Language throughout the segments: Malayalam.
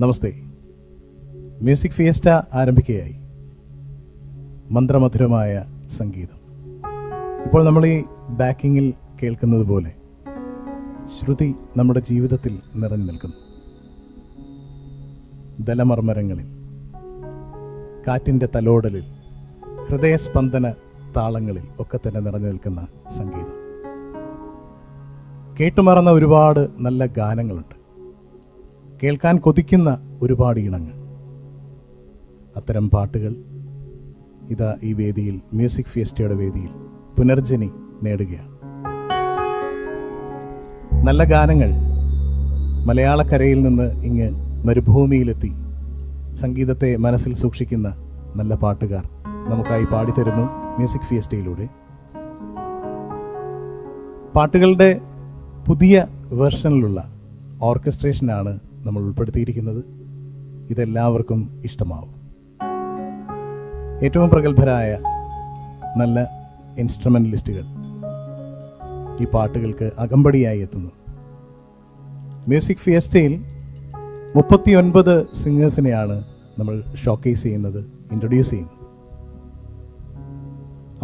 നമസ്തേ. Music fiesta ആരംഭിക്കുകയായി. മന്ത്രമധുരമായ സംഗീതം. ഇപ്പോൾ നമ്മൾ ഈ ബാക്കിങ്ങിൽ കേൾക്കുന്നത് പോലെ ശ്രുതി നമ്മുടെ ജീവിതത്തിൽ നിറഞ്ഞു നിൽക്കുന്നു. ദലമർമരങ്ങളിൽ കാറ്റിന്റെ തലോടലിൽ ഹൃദയസ്പന്ദന താളങ്ങളിൽ ഒക്കെ തന്നെ നിറഞ്ഞു നിൽക്കുന്ന സംഗീതം. കേട്ടുമറന്ന ഒരുപാട് നല്ല ഗാനങ്ങളുണ്ട്. കേൾക്കാൻ കൊതിക്കുന്ന ഒരുപാട് ഇണങ്ങൾ. അത്തരം പാട്ടുകൾ ഇതാ ഈ വേദിയിൽ മ്യൂസിക് ഫിയസ്റ്റയുടെ വേദിയിൽ പുനർജനി നേടുകയാണ്. നല്ല ഗാനങ്ങൾ മലയാളക്കരയിൽ നിന്ന് ഇങ്ങ് മരുഭൂമിയിലെത്തി സംഗീതത്തെ മനസ്സിൽ സൂക്ഷിക്കുന്ന നല്ല പാട്ടുകാർ നമുക്കായി പാടിത്തരുന്നു മ്യൂസിക് ഫിയസ്റ്റയിലൂടെ. പാട്ടുകളുടെ പുതിയ വേർഷനിലുള്ള ഓർക്കസ്ട്രേഷനാണ് നമ്മൾ ഉൾപ്പെടുത്തിയിരിക്കുന്നത് ഇതെല്ലാവർക്കും ഇഷ്ടമാവും. ഏറ്റവും പ്രഗത്ഭരായ നല്ല ഇൻസ്ട്രുമെന്റലിസ്റ്റുകൾ ഈ പാട്ടുകൾക്ക് അകമ്പടിയായി എത്തുന്നു. മ്യൂസിക് ഫിയസ്റ്റയിൽ മുപ്പത്തിയൊൻപത് സിംഗേഴ്സിനെയാണ് നമ്മൾ ഷോക്കേസ് ചെയ്യുന്നത് ഇൻട്രൊഡ്യൂസ് ചെയ്യുന്നത്.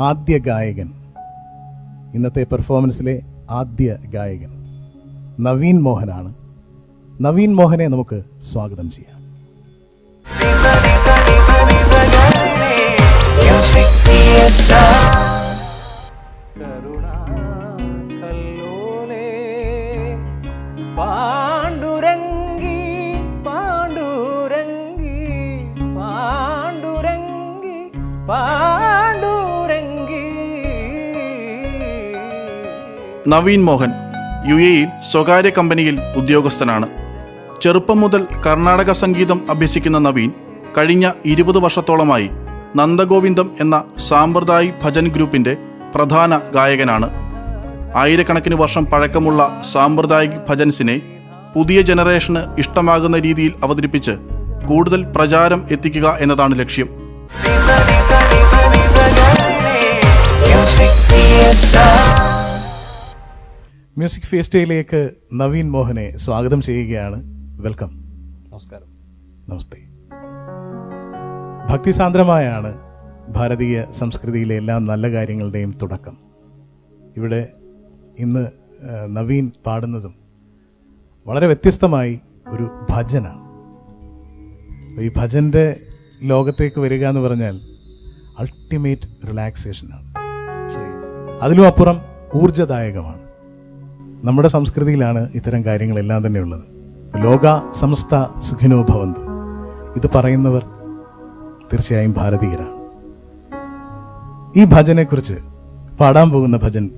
ആദ്യ ഗായകൻ ഇന്നത്തെ പെർഫോമൻസിലെ ആദ്യ ഗായകൻ നവീൻ മോഹനാണ്. നവീൻ മോഹനെ നമുക്ക് സ്വാഗതം ചെയ്യാം Music Fiesta. കരുണാകല്ലോലേ പാണ്ഡുരംഗി പാണ്ഡുരംഗി പാണ്ഡുരംഗി പാണ്ഡുരംഗി നവീൻ മോഹൻ യു എയിൽ സ്വകാര്യ കമ്പനിയിൽ ഉദ്യോഗസ്ഥനാണ് ചെറുപ്പം മുതൽ കർണാടക സംഗീതം അഭ്യസിക്കുന്ന നവീൻ കഴിഞ്ഞ ഇരുപത് വർഷത്തോളമായി നന്ദഗോവിന്ദം എന്ന സാമ്പ്രദായി ഭജൻ ഗ്രൂപ്പിന്റെ പ്രധാന ഗായകനാണ്. ആയിരക്കണക്കിന് വർഷം പഴക്കമുള്ള സാമ്പ്രദായിക് ഭജൻസിനെ പുതിയ ജനറേഷന് ഇഷ്ടമാകുന്ന രീതിയിൽ അവതരിപ്പിച്ച് കൂടുതൽ പ്രചാരം എത്തിക്കുക എന്നതാണ് ലക്ഷ്യം. Music Fiesta. മ്യൂസിക് ഫിയസ്റ്റയിലേക്ക് നവീൻ മോഹനെ സ്വാഗതം ചെയ്യുകയാണ്. വെൽക്കം. നമസ്കാരം. നമസ്തേ. ഭക്തിസാന്ദ്രമായാണ് ഭാരതീയ സംസ്കൃതിയിലെ എല്ലാ നല്ല കാര്യങ്ങളുടെയും തുടക്കം. ഇവിടെ ഇന്ന് നവീൻ പാടുന്നതും വളരെ വ്യത്യസ്തമായി ഒരു ഭജനാണ്. ഈ ഭജന്റെ ലോകത്തേക്ക് വരിക എന്ന് പറഞ്ഞാൽ അൾട്ടിമേറ്റ് റിലാക്സേഷനാണ് അതിലും അപ്പുറം ഊർജദായകമാണ് നമ്മുടെ സംസ്കൃതിയിലാണ് ഇത്തരം കാര്യങ്ങളെല്ലാം തന്നെ ഉള്ളത്. ലോക സമസ്ത സുഖിനോ ഭവന്തു. ഇത് പറയുന്നവർ തീർച്ചയായും ഭാരതീയരാണ്. ഈ ഭജനെക്കുറിച്ച് പാടാൻ പോകുന്ന ഭജൻ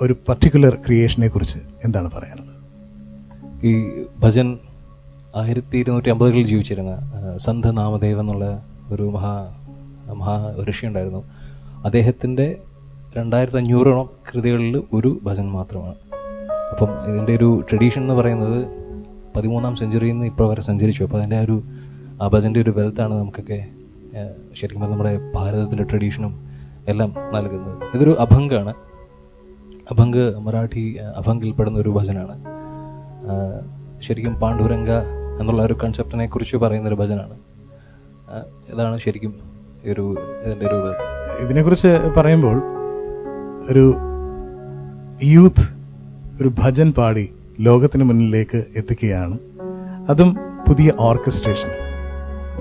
ഒരു പർട്ടിക്കുലർ ക്രിയേഷനെ കുറിച്ച് എന്താണ് പറയാനുള്ളത്? ഈ ഭജൻ ആയിരത്തി ഇരുന്നൂറ്റി അമ്പതുകളിൽ ജീവിച്ചിരുന്ന സന്ധ നാമദേവ് എന്നുള്ള ഒരു മഹാ മഹാ ഋഷി ഉണ്ടായിരുന്നു. അദ്ദേഹത്തിന്റെ രണ്ടായിരത്തി അഞ്ഞൂറോളം കൃതികളിൽ ഒരു ഭജൻ മാത്രമാണ്. അപ്പം ഇതിന്റെ ഒരു ട്രഡീഷൻ എന്ന് പറയുന്നത് പതിമൂന്നാം സെഞ്ചുറിയിൽ നിന്ന് ഇപ്പോൾ വരെ സഞ്ചരിച്ചു. അപ്പോൾ അതിന്റെ ആ ഒരു ആ ഭജന്റെ ഒരു വെൽത്താണ് നമുക്കൊക്കെ ശരിക്കും നമ്മുടെ ഭാരതത്തിന്റെ ട്രഡീഷനും എല്ലാം നൽകുന്നത്. ഇതൊരു അഭംഗാണ്. അഭംഗ് മറാഠി അഭംഗിൽ അഭംഗിൽപ്പെടുന്ന ഒരു ഭജനാണ്. ശരിക്കും പാണ്ഡുരംഗ എന്നുള്ള ഒരു കൺസെപ്റ്റിനെ കുറിച്ച് പറയുന്നൊരു ഭജനാണ്. ഇതാണ് ശരിക്കും ഒരു ഇതിന്റെ ഒരു ഇതിനെക്കുറിച്ച് പറയുമ്പോൾ ഒരു യൂത്ത് ഒരു ഭജൻ പാടി ലോകത്തിന് മുന്നിലേക്ക് എത്തിക്കുകയാണ്. അതും പുതിയ ഓർക്കസ്ട്രേഷൻ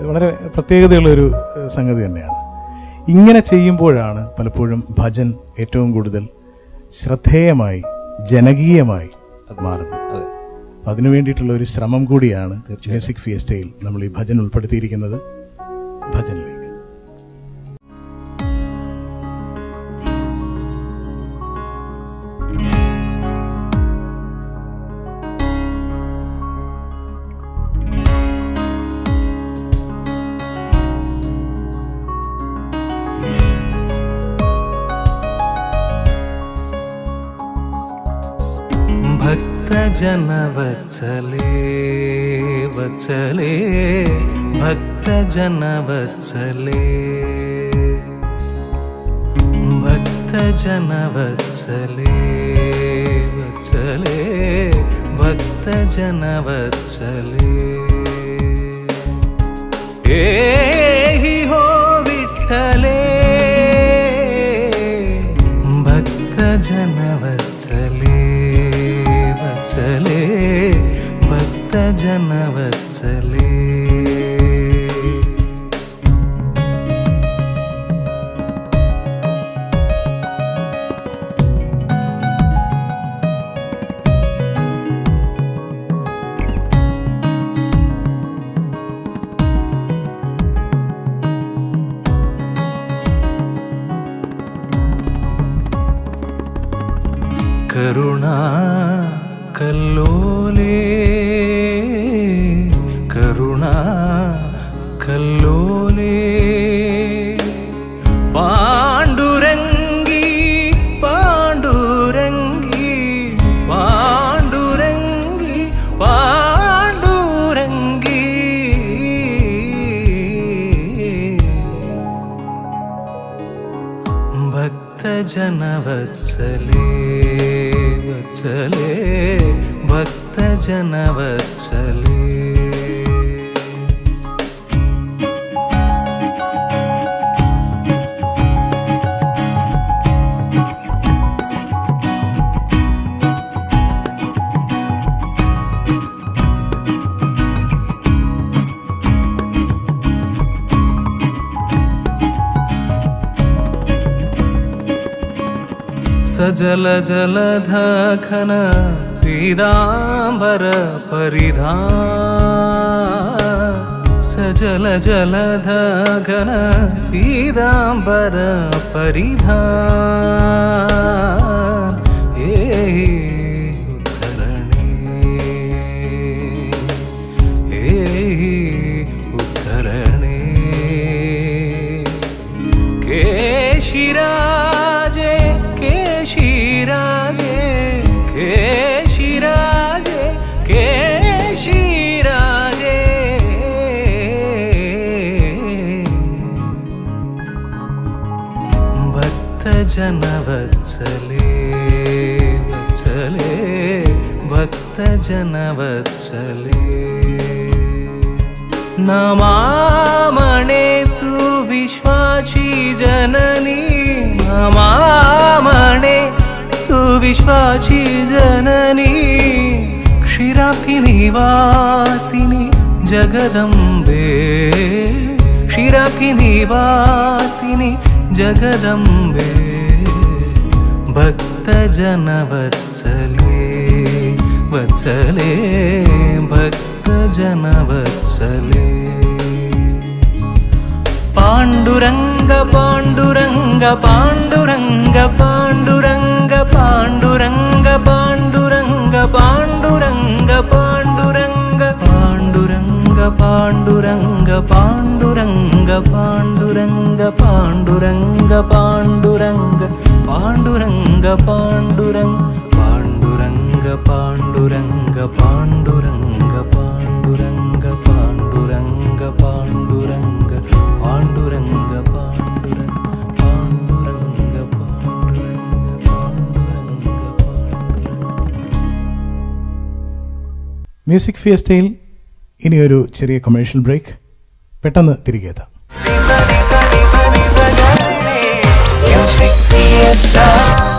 വളരെ പ്രത്യേകതയുള്ളൊരു സംഗതി തന്നെയാണ്. ഇങ്ങനെ ചെയ്യുമ്പോഴാണ് പലപ്പോഴും ഭജൻ ഏറ്റവും കൂടുതൽ ശ്രദ്ധേയമായി ജനകീയമായി മാറുന്നത്. അതെ. അതിനു വേണ്ടിയിട്ടുള്ള ഒരു ശ്രമം കൂടിയാണ് മ്യൂസിക് ഫിയസ്റ്റയിൽ നമ്മൾ ഈ ഭജൻ ഉൾപ്പെടുത്തിയിരിക്കുന്നത്. ഭജനിലേക്ക്. కనక జనవత్సలే వత్సలే భక్త జనవత్సలే భక్త జనవత్సలే వత్సలే భక్త జనవత్సలే ఏ भक्तजनवत्सले करुणा కల్లోలే కరుణా కల్లోలే. పాండురంగి పాండురంగి పాండురంగి పాండురంగి. భక్త జనవత్సలే वत्सले भक्तजनवत्सले सजलजलधखन पीदाम्बरपरिधा सजलजलधघन पीदाम्बरपरिधा ए भक्तजनवत्सले वत्सले भक्तजनवत्सले। नमामणे तु विश्वाची जननी नमामणे तु विश्वाची जननी। क्षीरापिनिवासिनि जगदम्बे क्षीरापिनिवासिनि जगदम्बे। भक्तजनवत्सले वत्सले भक्तजनवत्सले पाण्डुरङ्ग पाण्डुरङ्ग पाण्डुरङ्ग पाण्डुरङ्ग पाण्डुरङ्ग पाण्डुरङ्ग पाण्डुरङ्ग पाण्डुरङ्ग पाण्डुरङ्ग पाण्डुरङ्ग पाण्डुरङ्ग पाण्डुरङ्ग पाण्डुरङ्ग पाण्डुरङ्ग പാണ്ഡുരംഗ പാണ്ഡുരംഗ പാണ്ഡുരംഗ പാണ്ഡുരംഗ പാണ്ഡുരംഗ പാണ്ഡുരംഗ പാണ്ഡുരംഗ പാണ്ഡുരംഗ പാണ്ഡുരംഗ പാണ്ഡുരംഗ പാണ്ഡുരംഗ മ്യൂസിക് ഫിയസ്റ്റയിൽ ഇനിയൊരു ചെറിയ കമേഴ്ഷ്യൽ ബ്രേക്ക് പെട്ടെന്ന് തിരികെ എത്താം. está